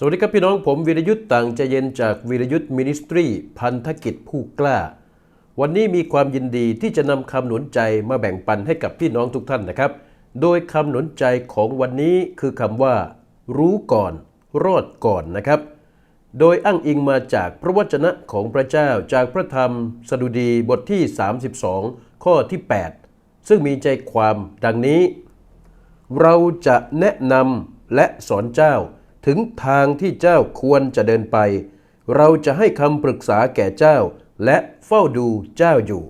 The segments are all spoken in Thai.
สวัสดีครับพี่น้องผมวีรยุทธ์ต่างใจเย็นจากวีรยุทธ์มินิสทรีพันธกิจผู้กล้า วันนี้มีความยินดีที่จะนำคำหนุนใจมาแบ่งปันให้กับพี่น้องทุกท่านนะครับ โดยคำหนุนใจของวันนี้คือคำว่า รู้ก่อน รอดก่อนนะครับ โดยอ้างอิงมาจากพระวจนะของพระเจ้าจากพระธรรมสดุดีบทที่ 32 ข้อที่ 8 ซึ่งมีใจความดังนี้ เราจะแนะนำและสอนเจ้า ถึงทางที่เจ้าควรจะเดินไป เราจะให้คำปรึกษาแก่เจ้า และเฝ้าดูเจ้าอยู่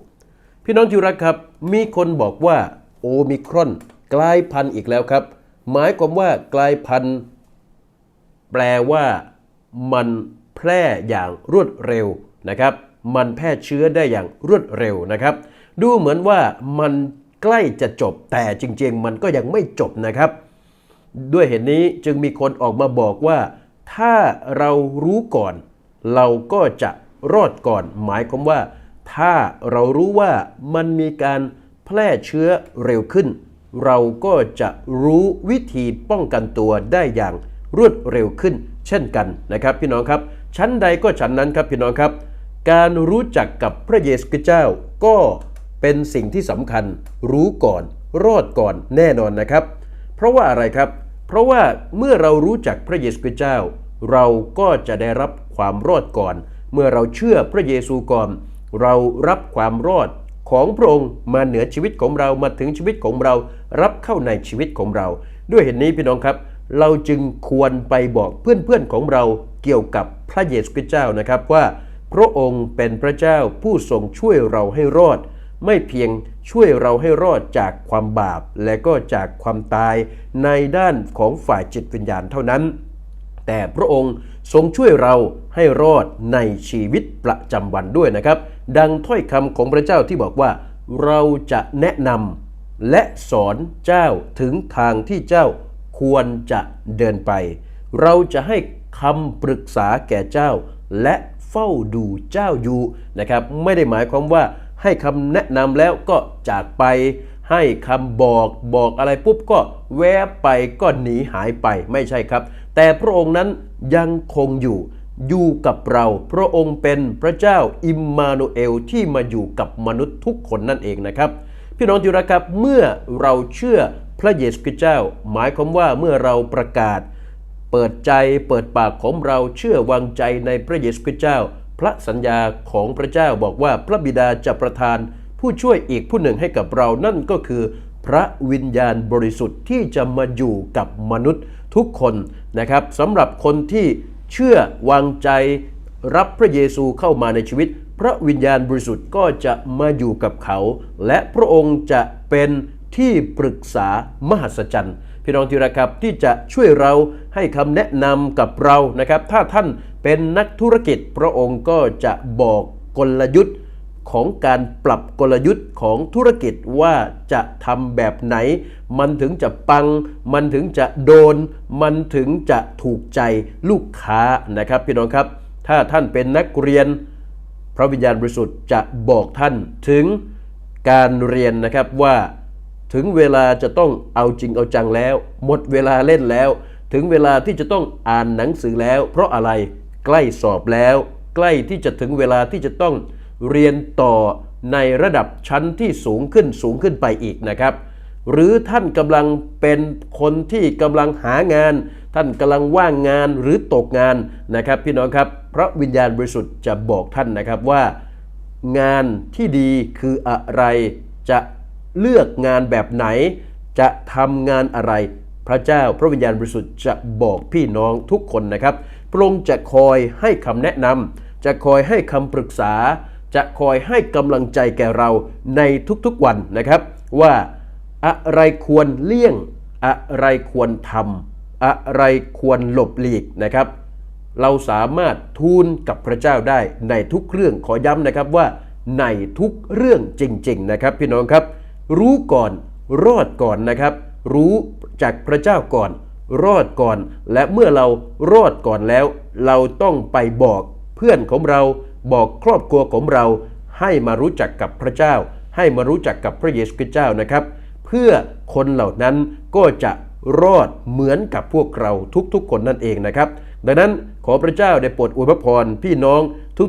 พี่น้องที่รักครับ มีคนบอกว่าโอมิครอน กลายพันธุ์อีกแล้วครับ หมายความว่ากลายพันธุ์ แปลว่า มันแพร่อย่างรวดเร็วนะครับ มันแพร่เชื้อได้อย่างรวดเร็วนะครับ ดูเหมือนว่ามันใกล้จะจบแต่จริงๆ มันก็ยังไม่จบนะครับ ด้วยเหตุนี้จึงมีคนออกมาบอกว่า ถ้าเรารู้ก่อน เราก็จะรอดก่อน หมายความว่า ถ้าเรารู้ว่ามันมีการแพร่เชื้อเร็วขึ้น เราก็จะรู้วิธีป้องกันตัวได้อย่างรวดเร็วขึ้น เช่นกันนะครับ พี่น้องครับชั้นใดก็ชั้นนั้นครับพี่น้องครับ การรู้จักกับพระเยซูคริสต์เจ้าก็เป็นสิ่งที่สำคัญ รู้ก่อน รอดก่อนแน่นอนนะครับ เพราะว่าอะไรครับ เพราะว่าเมื่อเรารู้จักพระเยซูคริสต์เจ้า เราก็จะได้รับความรอดก่อน เมื่อเราเชื่อพระเยซูก่อน เรารับความรอดของพระองค์มาเหนือชีวิตของเรามาถึงชีวิตของเรา รับเข้าในชีวิตของเรา ด้วยเหตุนี้พี่น้องครับ เราจึงควรไปบอกเพื่อนๆของเราเกี่ยวกับพระเยซูคริสต์เจ้านะครับว่า พระองค์เป็นพระเจ้าผู้ทรงช่วยเราให้รอด ไม่เพียงช่วยเราให้รอดจากความบาป และก็จากความตายในด้านของฝ่ายจิตวิญญาณเท่านั้น แต่พระองค์ทรงช่วยเราให้รอดในชีวิตประจำวันด้วยนะครับ ดังถ้อยคำของพระเจ้าที่บอกว่า เราจะแนะนำและสอนเจ้าถึงทางที่เจ้าควรจะเดินไป เราจะให้คำปรึกษาแก่เจ้า และเฝ้าดูเจ้าอยู่นะครับ ไม่ได้หมายความว่า ให้คำแนะนำแล้วก็จากไป ให้คำบอกบอกอะไรปุ๊บก็แวบไปก็หนีหายไปไม่ใช่ครับ แต่พระองค์นั้นยังคงอยู่อยู่กับเรา พระองค์เป็นพระเจ้าอิมมานูเอลที่มาอยู่กับมนุษย์ทุกคนนั่นเองนะครับ พี่น้องที่รักครับเมื่อเราเชื่อพระเยซูคริสต์เจ้า หมายความว่าเมื่อเราประกาศ เปิดใจเปิดปากของเราเชื่อวางใจในพระเยซูคริสต์เจ้า พระสัญญาของพระเจ้าบอกว่าพระบิดาจะประทานผู้ช่วยอีกผู้หนึ่งให้กับเรานั่นก็คือพระวิญญาณบริสุทธิ์ที่จะมาอยู่กับมนุษย์ทุกคนนะครับสำหรับคนที่เชื่อวางใจรับพระเยซูเข้ามาในชีวิต พระวิญญาณบริสุทธิ์ก็จะมาอยู่กับเขา และพระองค์จะเป็นที่ปรึกษามหัศจรรย์พี่น้องที่รักครับที่จะช่วยเราให้คำแนะนำกับเรานะครับ ถ้าท่าน เป็นนักธุรกิจพระองค์ก็จะบอกกลยุทธ์ของการปรับกลยุทธ์ของธุรกิจว่าจะทำแบบไหน มันถึงจะปัง มันถึงจะโดน มันถึงจะถูกใจลูกค้านะครับพี่น้องครับ ถ้าท่านเป็นนักเรียน พระวิญญาณบริสุทธิ์จะบอกท่านถึงการเรียนนะครับว่าถึงเวลาจะต้องเอาจริงเอาจังแล้ว หมดเวลาเล่นแล้ว ถึงเวลาที่จะต้องอ่านหนังสือแล้ว เพราะอะไร ใกล้สอบแล้ว ใกล้ที่จะถึงเวลาที่จะต้องเรียนต่อในระดับชั้นที่สูงขึ้นสูงขึ้นไปอีกนะครับ หรือท่านกำลังเป็นคนที่กำลังหางาน ท่านกำลังว่างงานหรือตกงานนะครับ พี่น้องครับพระวิญญาณบริสุทธิ์จะบอกท่านนะครับว่า งานที่ดีคืออะไรจะเลือกงานแบบไหน จะทำงานอะไร พระเจ้าพระวิญญาณบริสุทธิ์จะบอกพี่น้องทุกคนนะครับ พระองค์จะคอยให้คำแนะนำจะคอยให้คำปรึกษา จะคอยให้กำลังใจแก่เราในทุกๆวันนะครับ ว่าอะไรควรเลี่ยง อะไรควรทำอะไรควรหลบหลีกนะครับ เราสามารถทูลกับพระเจ้าได้ในทุกเรื่องขอย้ำนะครับว่าในทุกเรื่องจริง ๆ นะครับ พี่น้องครับ รู้ก่อนรอดก่อนนะครับ รู้จากพระเจ้าก่อน รอดก่อน และเมื่อเรารอดก่อนแล้ว เราต้องไปบอกเพื่อนของเรา บอกครอบครัวของเรา ให้มารู้จักกับพระเจ้า ให้มารู้จักกับพระเยซูคริสต์เจ้านะครับ เพื่อคนเหล่านั้นก็จะรอดเหมือนกับพวกเราทุกๆคนนั่นเองนะครับ ดังนั้นขอพระเจ้าได้โปรดอวยพรพี่น้อง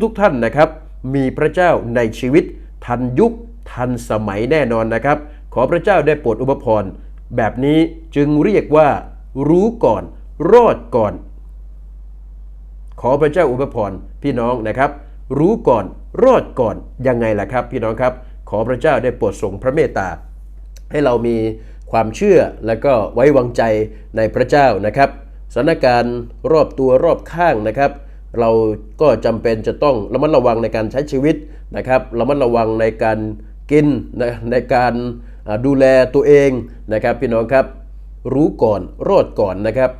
ทุกๆท่านนะครับ มีพระเจ้าในชีวิต ทันยุค ทันสมัยแน่นอนนะครับ ขอพระเจ้าได้โปรดอวยพรแบบนี้จึงเรียกว่า รู้ก่อน รอดก่อน ขอพระเจ้าอวยพรพี่น้องนะครับ รู้ก่อนรอดก่อนยังไงล่ะครับ พี่น้องครับ ขอพระเจ้าได้โปรดทรงพระเมตตา ให้เรามีความเชื่อและก็ไว้วางใจในพระเจ้านะครับสถานการณ์รอบตัวรอบข้างนะครับ เราก็จำเป็นจะต้องระมัดระวังในการใช้ชีวิตนะครับระมัดระวังในการกินนในการดูแลตัวเองนะครับ พี่น้องครับ รู้ก่อนรอดก่อนนะครับ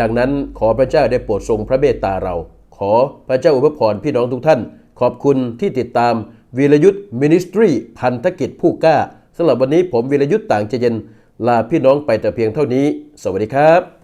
ดังนั้นขอพระเจ้าได้โปรดทรงพระเมตตาเรา ขอพระเจ้าอวยพรพี่น้องทุกท่าน ขอบคุณที่ติดตามวีรยุทธ์มินิสทรีพันธกิจผู้กล้าสำหรับวันนี้ผมวีรยุทธ์ต่างใจเย็นลาพี่น้องไปแต่เพียงเท่านี้ สวัสดีครับ